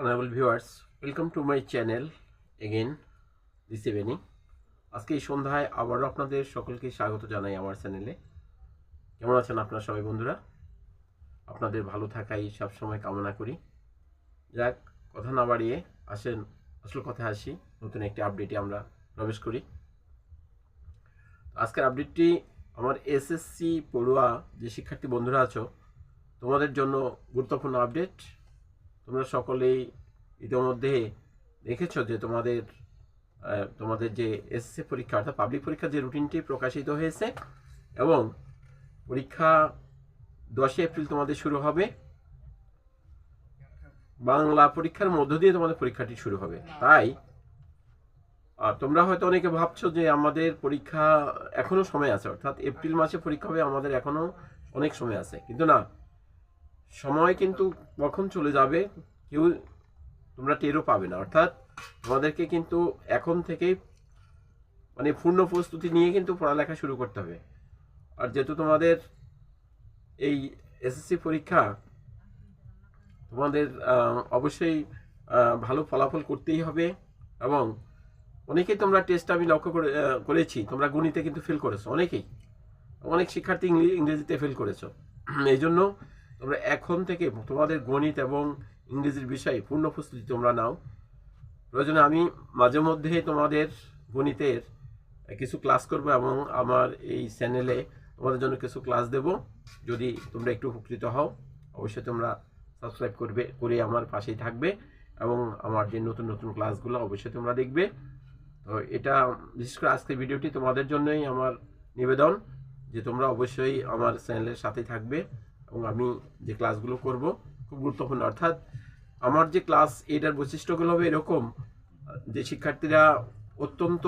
honorable viewers welcome to my channel again this evening. আজকে এই সন্ধ্যায় আবারও আপনাদের সকলকে স্বাগত জানাই আমার চ্যানেলে কেমন আছেন আপনারা সবাই বন্ধুরা? আপনাদের ভালো থাকাই সবসময় কামনা করি। যাক, কথা না বাড়িয়ে আসেন, আসল কথা আসি। নতুন একটি আপডেটে আমরা প্রবেশ করি। আজকের আপডেটটি আমার এসএসসি পড়ুয়া যে শিক্ষার্থী বন্ধুরা আছো, তোমাদের জন্য গুরুত্বপূর্ণ আপডেট তোমরা সকলেই ইতিমধ্যে দেখেছ যে তোমাদের তোমাদের যে এসএসসি পরীক্ষা, অর্থাৎ পাবলিক পরীক্ষার যে রুটিনটি প্রকাশিত হয়েছে এবং পরীক্ষা দশই এপ্রিল তোমাদের শুরু হবে। বাংলা পরীক্ষার মধ্য দিয়ে তোমাদের পরীক্ষাটি শুরু হবে। তাই আর তোমরা হয়তো অনেকে ভাবছ যে আমাদের পরীক্ষা এখনও সময় আছে, অর্থাৎ এপ্রিল মাসে পরীক্ষা হবে, আমাদের এখনও অনেক সময় আছে। কিন্তু না সময় কিন্তু কখন চলে যাবে, কেউ তোমরা টেরও পাবে না। অর্থাৎ তোমাদেরকে কিন্তু এখন থেকেই মানে পূর্ণ প্রস্তুতি নিয়ে কিন্তু পড়ালেখা শুরু করতে হবে। আর যেহেতু তোমাদের এই এসএসসি পরীক্ষা, তোমাদের অবশ্যই ভালো ফলাফল করতেই হবে এবং অনেকেই তোমরা টেস্ট আমি লক্ষ্য করে করেছি, তোমরা গণিতে কিন্তু ফেল করেছ, অনেকেই। অনেক শিক্ষার্থী ইংরেজিতে ফেল করেছ। এই জন্য তোমরা এখন থেকে তোমাদের গণিত এবং ইংরেজির বিষয়ে পূর্ণ প্রস্তুতি তোমরা নাও। প্রয়োজনে আমি মাঝে মধ্যে তোমাদের গণিতের কিছু ক্লাস করব এবং আমার এই চ্যানেলে তোমাদের জন্য কিছু ক্লাস দেব। যদি তোমরা একটু উপকৃত হও, অবশ্যই তোমরা সাবস্ক্রাইব করবে, করে আমার পাশেই থাকবে এবং আমার যে নতুন নতুন ক্লাসগুলো অবশ্যই তোমরা দেখবে। তো এটা, বিশেষ করে আজকের ভিডিওটি তোমাদের জন্যই আমার নিবেদন যে তোমরা অবশ্যই আমার চ্যানেলের সাথেই থাকবে। এবং আমি যে ক্লাসগুলো করব খুব গুরুত্বপূর্ণ। অর্থাৎ আমার যে ক্লাস এটার বৈশিষ্ট্যগুলো হবে এরকম, যে শিক্ষার্থীরা অত্যন্ত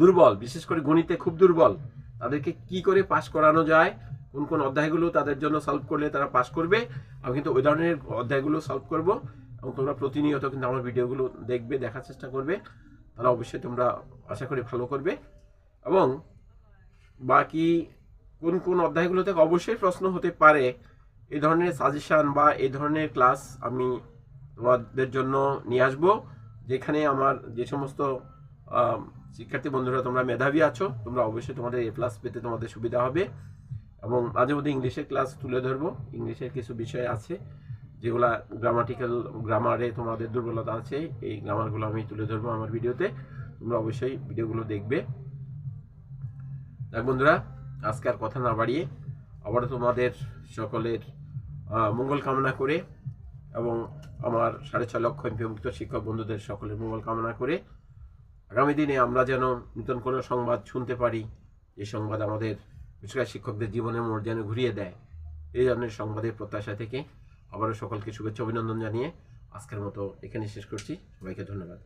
দুর্বল, বিশেষ করে গণিতে খুব দুর্বল। তাদেরকে কি করে পাশ করানো যায়, কোন কোন অধ্যায়গুলো তাদের জন্য সলভ করলে তারা পাশ করবে, আমি কিন্তু ওই ধরনের অধ্যায়গুলো সলভ করব এবং তোমরা প্রতিনিয়ত কিন্তু আমার ভিডিওগুলো দেখবে, দেখার চেষ্টা করবে। তাহলে অবশ্যই তোমরা আশা করি ভালো করবে। এবং বাকি কোন কোন অধ্যায়গুলো থেকে অবশ্যই প্রশ্ন হতে পারে। এই ধরনের সাজেশান বা এই ধরনের ক্লাস আমি তোমাদের জন্য নিয়ে আসব, যেখানে আমার যে সমস্ত শিক্ষার্থী বন্ধুরা তোমরা মেধাবী আছো, তোমরা অবশ্যই তোমাদের এ প্লাস পেতে তোমাদের সুবিধা হবে। এবং মাঝে মধ্যে ইংলিশের ক্লাস তুলে ধরবো। ইংলিশের কিছু বিষয় আছে, যেগুলা গ্রামাটিক্যাল গ্রামারে তোমাদের দুর্বলতা আছে, এই গ্রামারগুলো আমি তুলে ধরবো আমার ভিডিওতে তোমরা অবশ্যই ভিডিওগুলো দেখবে। দেখ বন্ধুরা আজকে আর কথা না বাড়িয়ে আবারও তোমাদের সকলের মঙ্গল কামনা করে এবং আমার সাড়ে ছয় লক্ষ এমপিভুক্ত শিক্ষক বন্ধুদের সকলের মঙ্গল কামনা করে আগামী দিনে আমরা যেন নতুন কোনো সংবাদ শুনতে পারি যে সংবাদ আমাদের বিশেষ করে শিক্ষকদের জীবনের মোড় যেন ঘুরিয়ে দেয়, এই ধরনের সংবাদের প্রত্যাশা থেকে আবারও সকলকে শুভেচ্ছা, অভিনন্দন জানিয়ে আজকের মতো এখানে শেষ করছি। সবাইকে ধন্যবাদ।